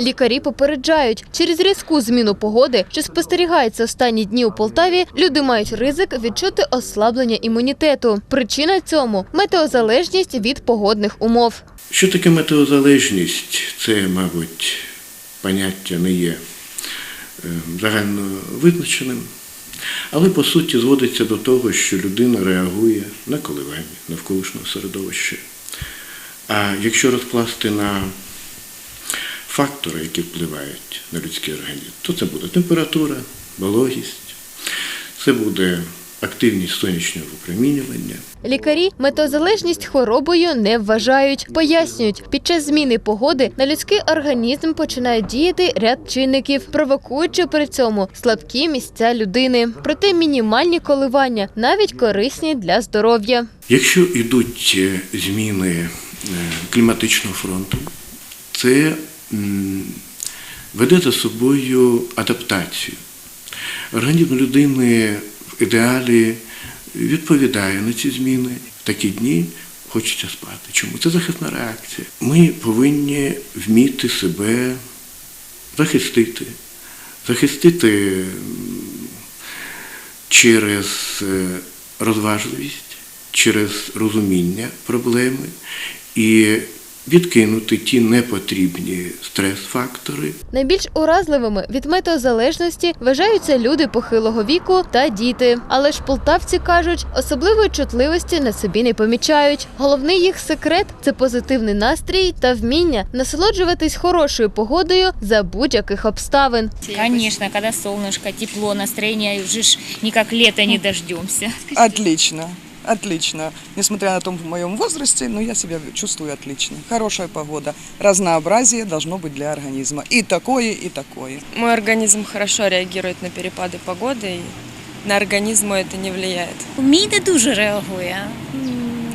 Лікарі попереджають, через різку зміну погоди, що спостерігається останні дні у Полтаві, люди мають ризик відчути ослаблення імунітету. Причина цьому метеозалежність від погодних умов. Що таке метеозалежність? Це, мабуть, поняття не є е, загально визначеним, але по суті зводиться до того, що людина реагує на коливання навколишнього середовища. А якщо розкласти на фактори, які впливають на людський організм, то це буде температура, вологість, це буде активність сонячного випромінювання. Лікарі метеозалежність хворобою не вважають. Пояснюють, під час зміни погоди на людський організм починає діяти ряд чинників, провокуючи при цьому слабкі місця людини. Проте мінімальні коливання навіть корисні для здоров'я. Якщо йдуть е, зміни е, кліматичного фронту, це веде за собою адаптацію. Організм людини в ідеалі відповідає на ці зміни. В такі дні хочеться спати. Чому? Це захисна реакція. Ми повинні вміти себе захистити, захистити через е, розважливість, через розуміння проблеми і відкинути ті непотрібні стрес-фактори, Найбільш уразливими від метеозалежності вважаються люди похилого віку та діти. Але ж полтавці кажуть, особливої чутливості на собі не помічають. Головний їх секрет це позитивний настрій та вміння насолоджуватись хорошою погодою за будь-яких обставин. Конечно, когда солнышко, тепло, настроение, уже ж никак лето не дождемся. Отлично, отлично. Несмотря на том в моем возрасте, но я себя чувствую отлично. Хорошая погода. Разнообразие должно быть для организма. И такое, и такое. Мой организм хорошо реагирует на перепады погоды, и на организм мой это не влияет. Мій не дуже реагує.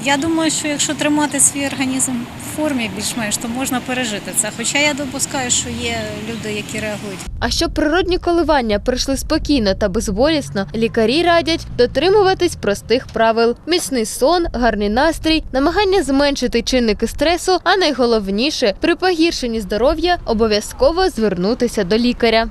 Я думаю, що якщо тримати свій організм в формі більш-менш, то можна пережити це. Хоча я допускаю, що є люди, які реагують. А щоб природні коливання пройшли спокійно та безболісно, лікарі радять дотримуватись простих правил: міцний сон, гарний настрій, намагання зменшити чинники стресу, а найголовніше при погіршенні здоров'я обов'язково звернутися до лікаря.